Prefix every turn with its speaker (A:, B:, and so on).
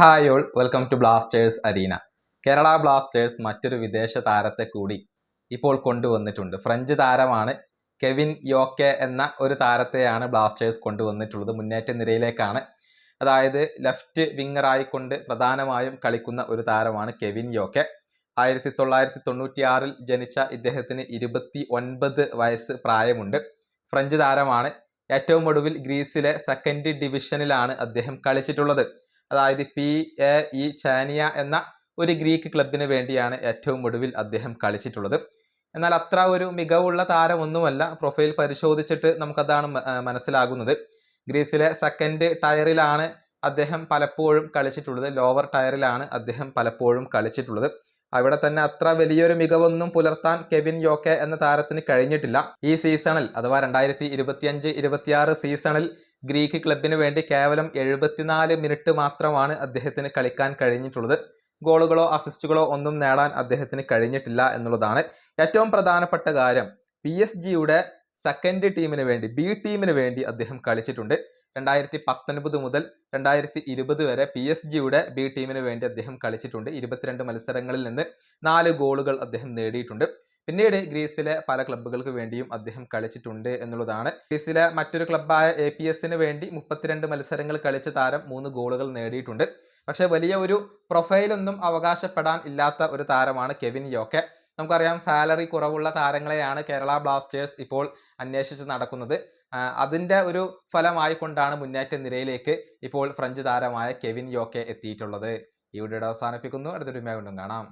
A: Hi all welcome to Blasters arena. Kerala Blasters മറ്റൊരു വിദേശ താരത്തെ കൂടി ഇപ്പോൾ കൊണ്ടുവന്നിട്ടുണ്ട്. ഫ്രഞ്ച് താരമാണ് കെവിൻ യോക്കെ എന്ന ഒരു താരത്തെയാണ് ബ്ലാസ്റ്റേഴ്സ് കൊണ്ടുവന്നിട്ടുള്ളത്. മുന്നേറ്റ നിരയിലേക്കാണ്. അതായത് ലെഫ്റ്റ് വിങ്ങറായിക്കൊണ്ട് പ്രധാനമായും കളിക്കുന്ന ഒരു താരമാണ് കെവിൻ യോക്കെ. ആയിരത്തി തൊള്ളായിരത്തി തൊണ്ണൂറ്റിയാറിൽ ജനിച്ച ഇദ്ദേഹത്തിന് ഇരുപത്തി ഒൻപത് വയസ്സ് പ്രായമുണ്ട്. ഫ്രഞ്ച് താരമാണ്. ഏറ്റവും ഒടുവിൽ ഗ്രീസിലെ സെക്കൻഡ് ഡിവിഷനിലാണ് അദ്ദേഹം കളിച്ചിട്ടുള്ളത്. അതായത് പി എ ഇ ചാനിയ എന്ന ഒരു ഗ്രീക്ക് ക്ലബിന് വേണ്ടിയാണ് ഏറ്റവും ഒടുവിൽ അദ്ദേഹം കളിച്ചിട്ടുള്ളത്. എന്നാൽ അത്ര ഒരു മികവുള്ള താരമൊന്നുമല്ല. പ്രൊഫൈൽ പരിശോധിച്ചിട്ട് നമുക്കതാണ് മനസ്സിലാകുന്നത്. ഗ്രീസിലെ സെക്കൻഡ് ടയറിലാണ് അദ്ദേഹം പലപ്പോഴും കളിച്ചിട്ടുള്ളത്. ലോവർ ടയറിലാണ് അദ്ദേഹം പലപ്പോഴും കളിച്ചിട്ടുള്ളത്. അവിടെ തന്നെ അത്ര വലിയൊരു മികവൊന്നും പുലർത്താൻ കെവിൻ യോക്കെ എന്ന താരത്തിന് കഴിഞ്ഞിട്ടില്ല. ഈ സീസണിൽ അഥവാ രണ്ടായിരത്തി ഇരുപത്തിയഞ്ച് ഇരുപത്തിയാറ് സീസണിൽ ഗ്രീക്ക് ക്ലബിന് വേണ്ടി കേവലം എഴുപത്തിനാല് മിനിറ്റ് മാത്രമാണ് അദ്ദേഹത്തിന് കളിക്കാൻ കഴിഞ്ഞിട്ടുള്ളത്. ഗോളുകളോ അസിസ്റ്റുകളോ ഒന്നും നേടാൻ അദ്ദേഹത്തിന് കഴിഞ്ഞിട്ടില്ല എന്നുള്ളതാണ് ഏറ്റവും പ്രധാനപ്പെട്ട കാര്യം. പി എസ് ജിയുടെ സെക്കൻഡ് ടീമിന് വേണ്ടി ബി ടീമിന് വേണ്ടി അദ്ദേഹം കളിച്ചിട്ടുണ്ട്. രണ്ടായിരത്തി പത്തൊൻപത് മുതൽ രണ്ടായിരത്തി ഇരുപത് വരെ പി എസ് ജിയുടെ ബി ടീമിന് വേണ്ടി അദ്ദേഹം കളിച്ചിട്ടുണ്ട്. ഇരുപത്തിരണ്ട് മത്സരങ്ങളിൽ നിന്ന് നാല് ഗോളുകൾ അദ്ദേഹം നേടിയിട്ടുണ്ട്. പിന്നീട് ഗ്രീസിലെ പല ക്ലബ്ബുകൾക്ക് വേണ്ടിയും അദ്ദേഹം കളിച്ചിട്ടുണ്ട് എന്നുള്ളതാണ്. ഗ്രീസിലെ മറ്റൊരു ക്ലബ്ബായ എ പി എസിന് വേണ്ടി മുപ്പത്തിരണ്ട് മത്സരങ്ങൾ കളിച്ച താരം മൂന്ന് ഗോളുകൾ നേടിയിട്ടുണ്ട്. പക്ഷെ വലിയ ഒരു പ്രൊഫൈലൊന്നും അവകാശപ്പെടാൻ ഇല്ലാത്ത ഒരു താരമാണ് കെവിൻ യോക്കെ. നമുക്കറിയാം സാലറി കുറവുള്ള താരങ്ങളെയാണ് കേരള ബ്ലാസ്റ്റേഴ്സ് ഇപ്പോൾ അന്വേഷിച്ച് നടക്കുന്നത്. അതിന്റെ ഒരു ഫലമായിക്കൊണ്ടാണ് മുന്നേറ്റ നിരയിലേക്ക് ഇപ്പോൾ ഫ്രഞ്ച് താരമായ കെവിൻ യോക്കെ എത്തിയിട്ടുള്ളത്. ഈ വീഡിയോ അവസാനിപ്പിക്കുന്നു. അടുത്തൊരു മേ കൊണ്ടും കാണാം.